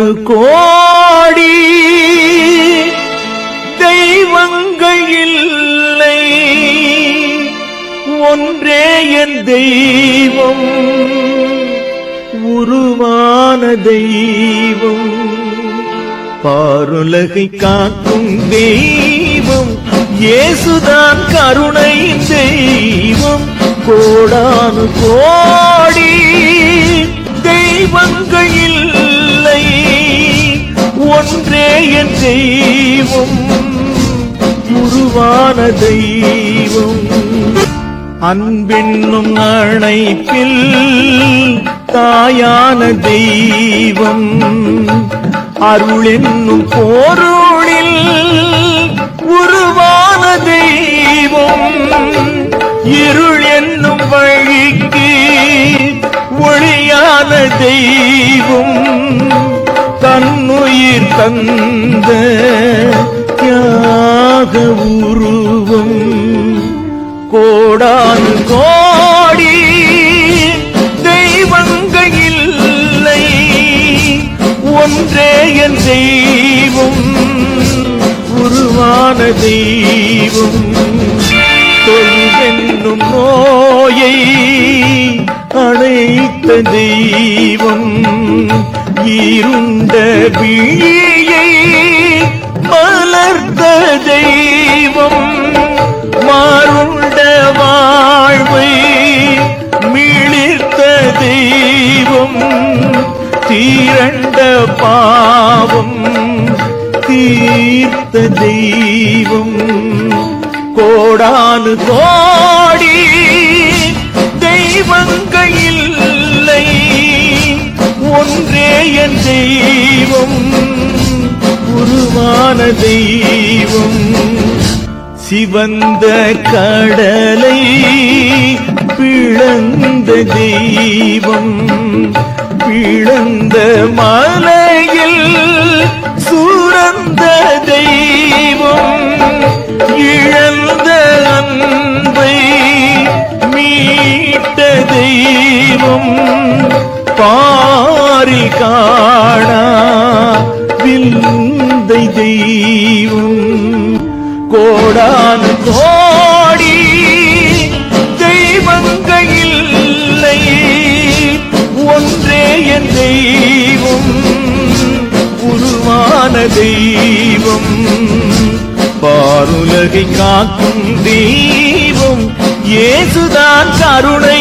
கோடானு கோடி தெய்வங்கள் இல்லை. ஒன்றே என் தெய்வம் உருவான தெய்வம். பாருலகை காக்கும் தெய்வம் இயேசுதான் கருணை தெய்வம். கோடானு கோ என் தெய்வம் உருவான தெய்வம். அன்பென்னும் அணைப்பில் தாயான தெய்வம். அருளின்னும் போருளில் உருவான தெய்வம். இருள் என்னும் வழிக்கு ஒளியான தெய்வம். தன்னுயிர் தந்த தியாக உருவம் கோடான் கோடி தெய்வங்கள் இல்லை. ஒன்றே என் தெய்வம் உருவான தெய்வம். தொழுவென்னும் நோயை அழைத்த தெய்வம். இருண்ட விழியை மலர்ந்த தெய்வம் மாறுண்ட வாழ்வை மிளிர்த்த தெய்வம் தீரண்ட பாவம் தீர்த்த தெய்வம். கோடானு கோடி உருவான தெய்வம் சிவந்த கடலை பிளந்த தெய்வம் பிளந்த மலையில் சுரந்த தெய்வம் இழந்த அன்பை மீட்ட தெய்வம் பாரில் காணா விந்தை தெய்வம். கோடான கோடி தெய்வங்கள் இல்லை. ஒன்றே என் தெய்வம் உருவான தெய்வம். பாருலகை காக்கும் தெய்வம் இயேசுதான் கருணை.